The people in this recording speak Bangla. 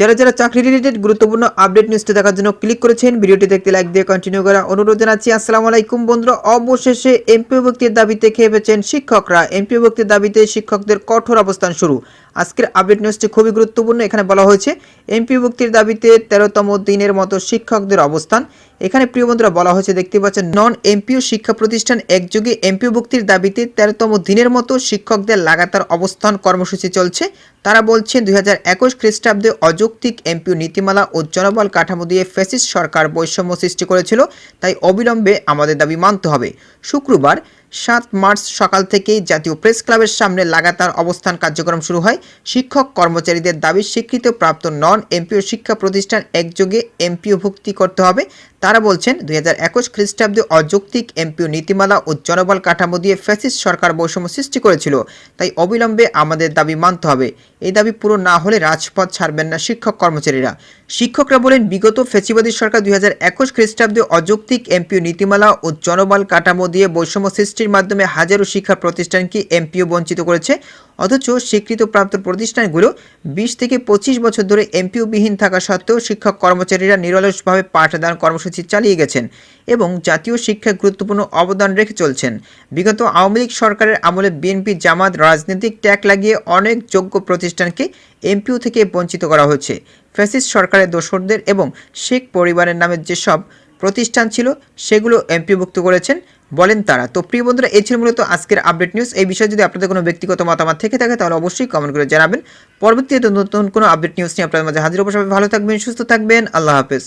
যারা যারা চাকরি রিলেটেড গুরুত্বপূর্ণ আপডেট নিউজটি দেখার জন্য ক্লিক করেছেন, ভিডিওটি দেখতে লাইক দিয়ে কন্টিনিউ করা অনুরোধ জানাচ্ছি। আসসালামু আলাইকুম বন্ধুরা, অবশেষে এমপি ভক্তির দাবিতে খেয়ে পেয়েছেন শিক্ষকরা। এমপি ভক্তির দাবিতে শিক্ষকদের কঠোর অবস্থান শুরু। আজকের আপডেট নিউজটি খুবই গুরুত্বপূর্ণ। এখানে বলা হয়েছে এমপি ভক্তির দাবিতে তেরোতম দিনের মতো শিক্ষকদের অবস্থান। এখানে প্রিয় বন্ধুরা, বলা হয়েছে, দেখতে পাচ্ছেন নন এমপিও শিক্ষা প্রতিষ্ঠান একযোগে এমপিও ভক্তির দাবিতে তেরোতম দিনের মতো শিক্ষকদের লাগাতার অবস্থান কর্মসূচি চলছে। তারা বলছেন, দুই হাজার একুশ খ্রিস্টাব্দে অযৌক্তিক এমপিও নীতিমালা ও জনবল কাঠামো দিয়ে ফ্যাসিস্ট সরকার বৈষম্য সৃষ্টি করেছিল, তাই অবিলম্বে আমাদের দাবি মানতে হবে। শুক্রবার সাত মার্চ সকাল থেকেই জাতীয় প্রেস ক্লাবের সামনে লাগাতার অবস্থান কার্যক্রম শুরু হয়। শিক্ষক কর্মচারীদের দাবি স্বীকৃতিপ্রাপ্ত নন এমপিও শিক্ষা প্রতিষ্ঠান একযোগে এমপিও ভুক্তি করতে হবে। তারা বলছেন, দুই হাজার একুশ খ্রিস্টাব্দে অযৌক্তিক এমপিও নীতিমালা ও জনবল কাঠামো দিয়ে ফ্যাসিস্ট সরকার বৈষম্য সৃষ্টি করেছিল। তাই অবিলম্বে আমাদের দাবি মানতে হবে। এই দাবি পুরো না হলে রাজপথ ছাড়বেন না শিক্ষক কর্মচারীরা। শিক্ষকরা বলেন, বিগত ফেসিবাদী সরকার দুই হাজার একুশ খ্রিস্টাব্দে অযৌক্তিক এমপিও নীতিমালা ও জনবল কাঠামো দিয়ে বৈষম্য সৃষ্টির মাধ্যমে হাজারো শিক্ষা প্রতিষ্ঠানকে এমপিও বঞ্চিত করেছে। অথচ স্বীকৃতপ্রাপ্ত প্রতিষ্ঠানগুলো বিশ থেকে পঁচিশ বছর ধরে এমপিও বিহীন থাকা সত্ত্বেও শিক্ষক কর্মচারীরা নিরলসভাবে পাঠদান কর্মসূচি চালিয়ে গেছেন এবং জাতীয় শিক্ষায় গুরুত্বপূর্ণ অবদান রেখে চলছেন। বিগত আওয়ামী লীগ সরকারের আমলে বিএনপি, জামাত, রাজনৈতিক ট্যাগ লাগিয়ে অনেক যোগ্য প্রতিষ্ঠানকে এমপিও থেকে বঞ্চিত করা হয়েছে। ফ্যাসিস্ট সরকারের দোসরদের এবং শেখ পরিবারের নামে যেসব প্রতিষ্ঠান ছিল, সেগুলো এমপিভুক্ত করেছেন, বলেন তারা। তো প্রিয় বন্ধুরা, এই ছিল মূলত আজকের আপডেট নিউজ এই বিষয়ে যদি আপনাদের কোনো ব্যক্তিগত মতামত থেকে থাকে, তাহলে অবশ্যই কমেন্ট করে জানাবেন। পরবর্তীতে নতুন কোনো আপডেট নিউজ নিয়ে আপনাদের মাঝে হাজির অবশ্যই ভালো থাকবেন, সুস্থ থাকবেন। আল্লাহ হাফেজ।